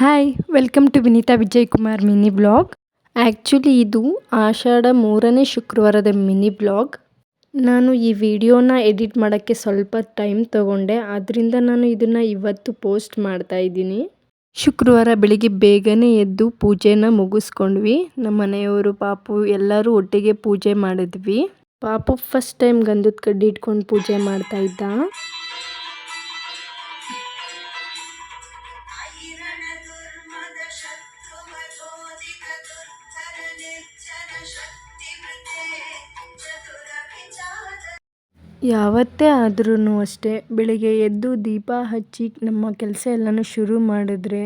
Hi welcome to Vineeta Vijay Kumar mini blog actually ಇದು ಆಷಾಢ ಮೂರನೇ ಶುಕ್ರವಾರದ ಮಿನಿ ಬ್ಲಾಗ್ ನಾನು ಈ ವಿಡಿಯೋನ ಎಡಿಟ್ ಮಾಡೋಕ್ಕೆ ಸ್ವಲ್ಪ ಟೈಮ್ ತಗೊಂಡೆ. ಆದ್ದರಿಂದ ನಾನು ಇದನ್ನು ಇವತ್ತು ಪೋಸ್ಟ್ ಮಾಡ್ತಾ ಇದ್ದೀನಿ. ಶುಕ್ರವಾರ ಬೆಳಿಗ್ಗೆ ಬೇಗನೆ ಎದ್ದು ಪೂಜೆನ ಮುಗಿಸ್ಕೊಂಡ್ವಿ. ನಮ್ಮ ಮನೆಯವರು, ಪಾಪು ಎಲ್ಲರೂ ಒಟ್ಟಿಗೆ ಪೂಜೆ ಮಾಡಿದ್ವಿ. ಪಾಪು ಫಸ್ಟ್ ಟೈಮ್ ಗಂಧದ ಕಡ್ಡಿ ಇಟ್ಕೊಂಡು ಪೂಜೆ ಮಾಡ್ತಾ ಇದ್ದ. ಯಾವತ್ತೇ ಆದ್ರೂ ಅಷ್ಟೇ, ಬೆಳಿಗ್ಗೆ ಎದ್ದು ದೀಪ ಹಚ್ಚಿ ನಮ್ಮ ಕೆಲಸ ಎಲ್ಲನೂ ಶುರು ಮಾಡಿದ್ರೆ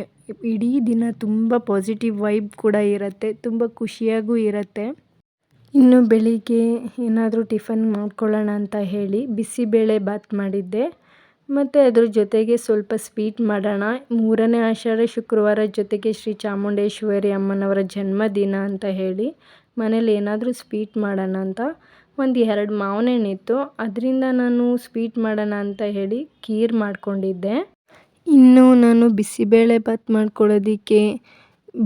ಇಡೀ ದಿನ ತುಂಬ ಪಾಸಿಟಿವ್ ವೈಬ್ ಕೂಡ ಇರುತ್ತೆ, ತುಂಬ ಖುಷಿಯಾಗೂ ಇರುತ್ತೆ. ಇನ್ನು ಬೆಳಿಗ್ಗೆ ಏನಾದರೂ ಟಿಫನ್ ಮಾಡ್ಕೊಳ್ಳೋಣ ಅಂತ ಹೇಳಿ ಬಿಸಿಬೇಳೆ ಬಾತ್ ಮಾಡಿದ್ದೆ. ಮತ್ತು ಅದ್ರ ಜೊತೆಗೆ ಸ್ವಲ್ಪ ಸ್ವೀಟ್ ಮಾಡೋಣ. ಮೂರನೇ ಆಷಾಢ ಶುಕ್ರವಾರ ಜೊತೆಗೆ ಶ್ರೀ ಚಾಮುಂಡೇಶ್ವರಿ ಅಮ್ಮನವರ ಜನ್ಮದಿನ ಅಂತ ಹೇಳಿ ಮನೇಲಿ ಏನಾದರೂ ಸ್ವೀಟ್ ಮಾಡೋಣ ಅಂತ ಒಂದು ಎರಡು ಮಾವಿನ ಹಣ್ಣಿತ್ತು ಅದರಿಂದ ನಾನು ಸ್ವೀಟ್ ಮಾಡೋಣ ಅಂತ ಹೇಳಿ ಖೀರ್ ಮಾಡಿಕೊಂಡಿದ್ದೆ. ಇನ್ನು ನಾನು ಬಿಸಿಬೇಳೆ ಬಾತ್ ಮಾಡ್ಕೊಳ್ಳೋದಕ್ಕೆ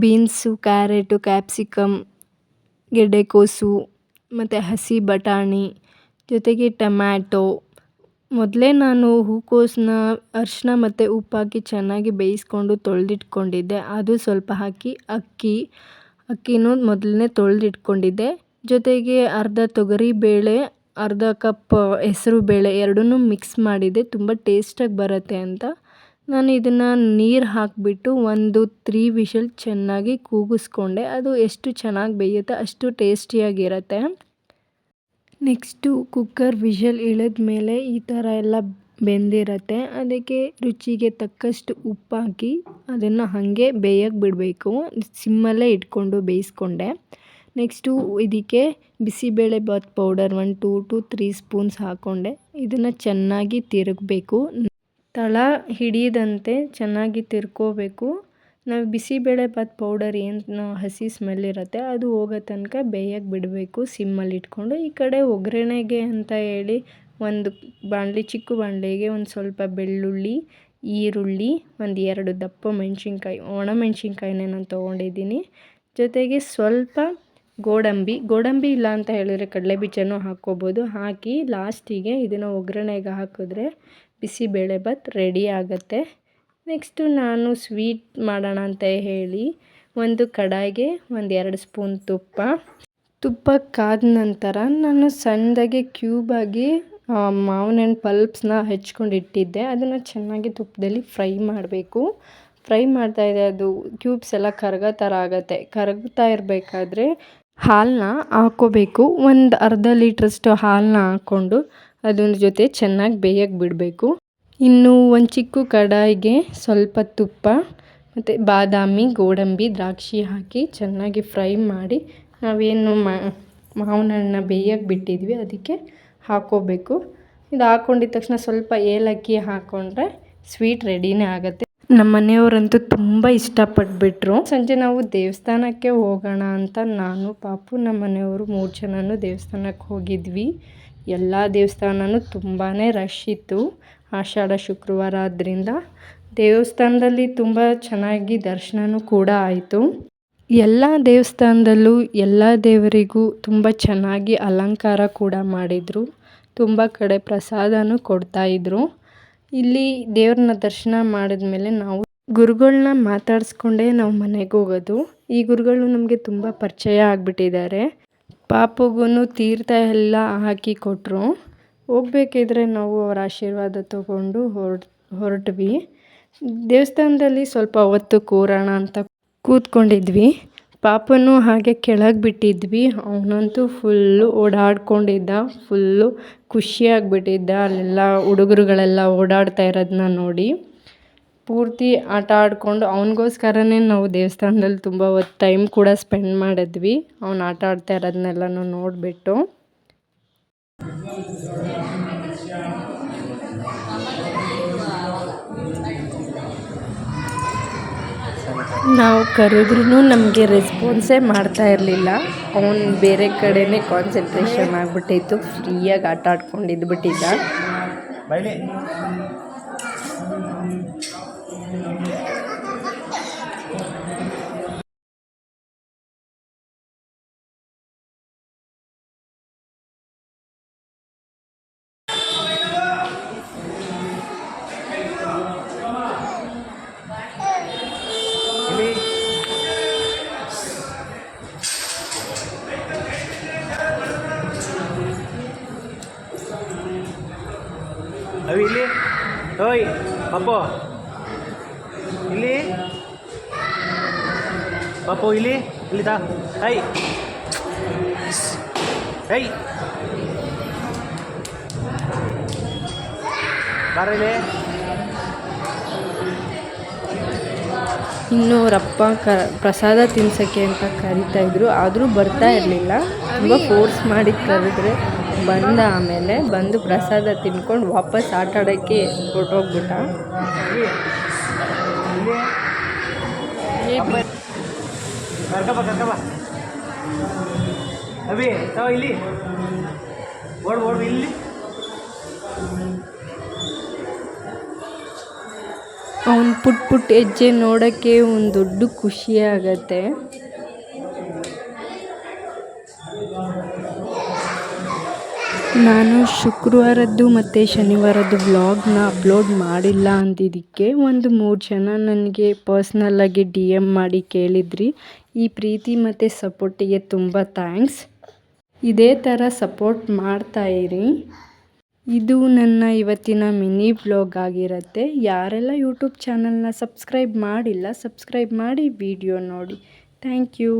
ಬೀನ್ಸು, ಕ್ಯಾರೆಟು ಕ್ಯಾಪ್ಸಿಕಮ್ ಗೆಡ್ಡೆಕೋಸು ಮತ್ತು ಹಸಿ ಬಟಾಣಿ, ಜೊತೆಗೆ ಟಮ್ಯಾಟೊ. ಮೊದಲೇ ನಾನು ಹೂಕೋಸನ್ನ ಅರಿಶಿನ ಮತ್ತು ಉಪ್ಪಾಕಿ ಚೆನ್ನಾಗಿ ಬೇಯಿಸ್ಕೊಂಡು ತೊಳೆದಿಟ್ಕೊಂಡಿದ್ದೆ. ಅದು ಸ್ವಲ್ಪ ಹಾಕಿ ಅಕ್ಕಿ, ಅಕ್ಕಿನೂ ಮೊದಲನೇ ತೊಳೆದಿಟ್ಕೊಂಡಿದ್ದೆ. ಜೊತೆಗೆ ಅರ್ಧ ತೊಗರಿ ಬೇಳೆ, ಅರ್ಧ ಕಪ್ ಹೆಸರು ಬೇಳೆ ಎರಡನ್ನೂ ಮಿಕ್ಸ್ ಮಾಡಿದೆ ತುಂಬ ಟೇಸ್ಟಾಗಿ ಬರುತ್ತೆ ಅಂತ. ನಾನು ಇದನ್ನು ನೀರು ಹಾಕಿಬಿಟ್ಟು ಒಂದು ತ್ರೀ ವಿಷಲ್ ಚೆನ್ನಾಗಿ ಕೂಗಿಸ್ಕೊಂಡೆ. ಅದು ಎಷ್ಟು ಚೆನ್ನಾಗಿ ಬೇಯುತ್ತೆ ಅಷ್ಟು ಟೇಸ್ಟಿಯಾಗಿರುತ್ತೆ ನೆಕ್ಸ್ಟು ಕುಕ್ಕರ್ ವಿಷಲ್ ಇಳಿದ ಮೇಲೆ ಈ ಥರ ಎಲ್ಲ ಬೆಂದಿರತ್ತೆ. ಅದಕ್ಕೆ ರುಚಿಗೆ ತಕ್ಕಷ್ಟು ಉಪ್ಪು ಹಾಕಿ ಅದನ್ನು ಹಾಗೆ ಬೇಯಕ್ಕೆ ಬಿಡಬೇಕು. ಸಿಮ್ಮಲ್ಲೇ ಇಟ್ಕೊಂಡು ಬೇಯಿಸ್ಕೊಂಡೆ. ನೆಕ್ಸ್ಟು ಇದಕ್ಕೆ bisibelebath powder one, two, two, three spoons ಹಾಕ್ಕೊಂಡೆ ಇದನ್ನು ಚೆನ್ನಾಗಿ ತಿರುಗಬೇಕು. ತಳ ಹಿಡಿಯದಂತೆ ಚೆನ್ನಾಗಿ ತಿರ್ಕೋಬೇಕು. ನಾವು ಬಿಸಿಬೇಳೆಬಾತ್ ಪೌಡರ್ ಏನು ಹಸಿ ಸ್ಮೆಲ್ ಇರುತ್ತೆ, ಅದು ಹೋಗೋ ತನಕ ಬೇಯಕ್ಕೆ ಬಿಡಬೇಕು. ಸಿಮ್ಮಲ್ಲಿ ಇಟ್ಕೊಂಡು ಈ ಕಡೆ ಒಗ್ಗರಣೆಗೆ ಅಂತ ಹೇಳಿ ಒಂದು ಬಾಣಲಿ, ಚಿಕ್ಕ ಬಾಣಲಿಗೆ ಒಂದು ಸ್ವಲ್ಪ ಬೆಳ್ಳುಳ್ಳಿ, ಈರುಳ್ಳಿ, ಒಂದು ಎರಡು ದಪ್ಪ ಮೆಣಸಿನ್ಕಾಯಿ, ಒಣ ಮೆಣಸಿನ್ಕಾಯಿನೇ ನಾನು ತೊಗೊಂಡಿದ್ದೀನಿ. ಜೊತೆಗೆ ಸ್ವಲ್ಪ ಗೋಡಂಬಿ. ಗೋಡಂಬಿ ಇಲ್ಲ ಅಂತ ಹೇಳಿದರೆ ಕಡಲೆ ಬೀಜನೂ ಹಾಕ್ಕೋಬೋದು. ಹಾಕಿ ಲಾಸ್ಟಿಗೆ ಇದನ್ನು ಒಗ್ಗರಣೆಗೆ ಹಾಕಿದ್ರೆ ಬಿಸಿಬೇಳೆಬಾತ್ ರೆಡಿ ಆಗುತ್ತೆ. ನೆಕ್ಸ್ಟು ನಾನು ಸ್ವೀಟ್ ಮಾಡೋಣ ಅಂತ ಹೇಳಿ ಒಂದು ಕಡಾಯಿಗೆ ಒಂದು ಎರಡು ಸ್ಪೂನ್ ತುಪ್ಪ. ತುಪ್ಪ ಕಾದ ನಂತರ ನಾನು ಸಣ್ಣದಾಗಿ ಕ್ಯೂಬಾಗಿ ಮಾವಿನ ಹಣ್ಣು ಪಲ್ಪ್ಸ್ನ ಹೆಚ್ಕೊಂಡು ಇಟ್ಟಿದ್ದೆ. ಅದನ್ನು ಚೆನ್ನಾಗಿ ತುಪ್ಪದಲ್ಲಿ ಫ್ರೈ ಮಾಡಬೇಕು. ಫ್ರೈ ಮಾಡ್ತಾಯಿದ್ದೆ ಅದು ಕ್ಯೂಬ್ಸ್ ಎಲ್ಲ ಕರಗೋ ಥರ ಆಗುತ್ತೆ. ಕರಗ್ತಾ ಇರಬೇಕಾದ್ರೆ ಹಾಲನ್ನ ಹಾಕ್ಕೋಬೇಕು ಒಂದು ಅರ್ಧ ಲೀಟ್ರಷ್ಟು ಹಾಲನ್ನ ಹಾಕ್ಕೊಂಡು ಅದ್ರ ಜೊತೆ ಚೆನ್ನಾಗಿ ಬೇಯಕ್ಕೆ ಬಿಡಬೇಕು. ಇನ್ನು ಒಂದು ಚಿಕ್ಕ ಕಡಾಯಿಗೆ ಸ್ವಲ್ಪ ತುಪ್ಪ ಮತ್ತು ಬಾದಾಮಿ, ಗೋಡಂಬಿ, ದ್ರಾಕ್ಷಿ ಹಾಕಿ ಚೆನ್ನಾಗಿ ಫ್ರೈ ಮಾಡಿ ನಾವೇನು ಮಾವಿನ ಹಣ್ಣನ್ನ ಬೇಯಕ್ಕೆ ಬಿಟ್ಟಿದ್ವಿ, ಅದಕ್ಕೆ ಹಾಕ್ಕೋಬೇಕು ಇದು ಹಾಕ್ಕೊಂಡಿದ ತಕ್ಷಣ ಸ್ವಲ್ಪ ಏಲಕ್ಕಿ ಹಾಕ್ಕೊಂಡ್ರೆ ಸ್ವೀಟ್ ರೆಡಿನೇ ಆಗುತ್ತೆ. ನಮ್ಮ ಮನೆಯವರಂತೂ ತುಂಬ ಇಷ್ಟಪಟ್ಬಿಟ್ರು. ಸಂಜೆ ನಾವು ದೇವಸ್ಥಾನಕ್ಕೆ ಹೋಗೋಣ ಅಂತ ನಾನು, ಪಾಪು ನಮ್ಮ ಮನೆಯವರು ಮೂರು ಜನನೂ ದೇವಸ್ಥಾನಕ್ಕೆ ಹೋಗಿದ್ವಿ. ಎಲ್ಲ ದೇವಸ್ಥಾನನೂ ತುಂಬಾ ರಶ್ ಇತ್ತು. ಆಷಾಢ, ಶುಕ್ರವಾರ ಆದ್ದರಿಂದ ದೇವಸ್ಥಾನದಲ್ಲಿ ತುಂಬ ಚೆನ್ನಾಗಿ ದರ್ಶನವೂ ಕೂಡ ಆಯಿತು. ಎಲ್ಲ ದೇವಸ್ಥಾನದಲ್ಲೂ ಎಲ್ಲ ದೇವರಿಗೂ ತುಂಬ ಚೆನ್ನಾಗಿ ಅಲಂಕಾರ ಕೂಡ ಮಾಡಿದರು. ತುಂಬ ಕಡೆ ಪ್ರಸಾದನೂ ಕೊಡ್ತಾಯಿದ್ರು ಇಲ್ಲಿ ದೇವ್ರನ್ನ ದರ್ಶನ ಮಾಡಿದ್ಮೇಲೆ ನಾವು ಗುರುಗಳನ್ನ ಮಾತಾಡಿಸ್ಕೊಂಡೇ ನಾವು ಮನೆಗೆ ಹೋಗೋದು. ಈ ಗುರುಗಳು ನಮಗೆ ತುಂಬ ಪರಿಚಯ ಆಗಿಬಿಟ್ಟಿದ್ದಾರೆ. ಪಾಪಗೂ ತೀರ್ಥ ಎಲ್ಲ ಹಾಕಿ ಕೊಟ್ಟರು ಹೋಗ್ಬೇಕಿದ್ರೆ ನಾವು ಅವರ ಆಶೀರ್ವಾದ ತಗೊಂಡು ಹೊರ, ಹೊರಟ್ವಿ. ದೇವಸ್ಥಾನದಲ್ಲಿ ಸ್ವಲ್ಪ ಹೊತ್ತು ಕೂರೋಣ ಅಂತ ಕೂತ್ಕೊಂಡಿದ್ವಿ. ಪಾಪನೂ ಹಾಗೆ ಕೆಳಗೆ ಬಿಟ್ಟಿದ್ವಿ. ಅವನಂತೂ ಫುಲ್ಲು ಓಡಾಡ್ಕೊಂಡಿದ್ದ ಫುಲ್ಲು ಖುಷಿಯಾಗಿಬಿಟ್ಟಿದ್ದ. ಅಲ್ಲೆಲ್ಲ ಹುಡುಗರುಗಳೆಲ್ಲ ಓಡಾಡ್ತಾ ಇರೋದನ್ನ ನೋಡಿ ಪೂರ್ತಿ ಆಟ ಆಡಿಕೊಂಡು ಅವನಿಗೋಸ್ಕರನೇ ನಾವು ದೇವಸ್ಥಾನದಲ್ಲಿ ತುಂಬ ಹೊತ್ತು ಟೈಮ್ ಕೂಡ ಸ್ಪೆಂಡ್ ಮಾಡಿದ್ವಿ. ಅವ್ನು ಆಟ ಆಡ್ತಾ ಇರೋದನ್ನೆಲ್ಲನೂ ನೋಡಿಬಿಟ್ಟು. ನಾವು ಕರೆದ್ರೂ ನಮಗೆ ರೆಸ್ಪಾನ್ಸೇ ಮಾಡ್ತಾ ಇರಲಿಲ್ಲ. ಅವನು ಬೇರೆ ಕಡೆನೇ ಕಾನ್ಸಂಟ್ರೇಷನ್ ಆಗಿಬಿಟ್ಟಿತ್ತು. ಫ್ರೀಯಾಗಿ ಆಟ ಆಡ್ಕೊಂಡು ಇದ್ಬಿಟ್ಟಿದ್ದ ಓಯ್ ಪಪ್ಪು ಇಲ್ಲಿ. ಪಪ್ಪು ಇಲ್ಲಿ. ಇಲ್ಲಿ ತಾ. ಹೈ ಐ. ಬಾರಲ್ಲಿ ಇನ್ನು ಅವರಪ್ಪ ಕ, ಪ್ರಸಾದ ತಿನ್ಸೋಕ್ಕೆ ಅಂತ ಕರಿತಾ ಇದ್ರು. ಆದರೂ ಬರ್ತಾ ಇರಲಿಲ್ಲ. ತುಂಬ ಫೋರ್ಸ್ ಮಾಡಿ ಕರೆದ್ರೆ. ಬಂದ ಆಮೇಲೆ ಬಂದು ಪ್ರಸಾದ ತಿನ್ಕೊಂಡು ವಾಪಸ್ ಆಟ ಆಡೋಕ್ಕೆ ಹೊರಟೋಗ್ಬಿಟ್ಟ ಅವ್ನು ಇಲ್ಲಿ. ಇಲ್ಲಿ. ಪುಟ್ ಪುಟ್ ಹೆಜ್ಜೆ ನೋಡೋಕ್ಕೆ ಒಂದು ದೊಡ್ಡ ಖುಷಿ ಆಗತ್ತೆ. ನಾನು ಶುಕ್ರವಾರದ್ದು ಮತ್ತು ಶನಿವಾರದ್ದು ಬ್ಲಾಗ್ನ ಅಪ್ಲೋಡ್ ಮಾಡಿಲ್ಲ ಅಂದಿದ್ದಕ್ಕೆ ಒಂದು ಮೂರು ಜನ ನನಗೆ ಪರ್ಸ್ನಲ್ಲಾಗಿ ಡಿ ಎಂ ಮಾಡಿ ಕೇಳಿದ್ರಿ. ಈ ಪ್ರೀತಿ ಮತ್ತು ಸಪೋರ್ಟಿಗೆ ತುಂಬ ಥ್ಯಾಂಕ್ಸ್ ಇದೇ ಥರ ಸಪೋರ್ಟ್ ಮಾಡ್ತಾ ಇರಿ. ಇದು ನನ್ನ ಇವತ್ತಿನ ಮಿನಿ ಬ್ಲಾಗ್ ಆಗಿರುತ್ತೆ. ಯಾರೆಲ್ಲ ಯೂಟ್ಯೂಬ್ ಚಾನಲ್ನ ಸಬ್ಸ್ಕ್ರೈಬ್ ಮಾಡಿಲ್ಲ ಸಬ್ಸ್ಕ್ರೈಬ್ ಮಾಡಿ ವಿಡಿಯೋ ನೋಡಿ. Thank you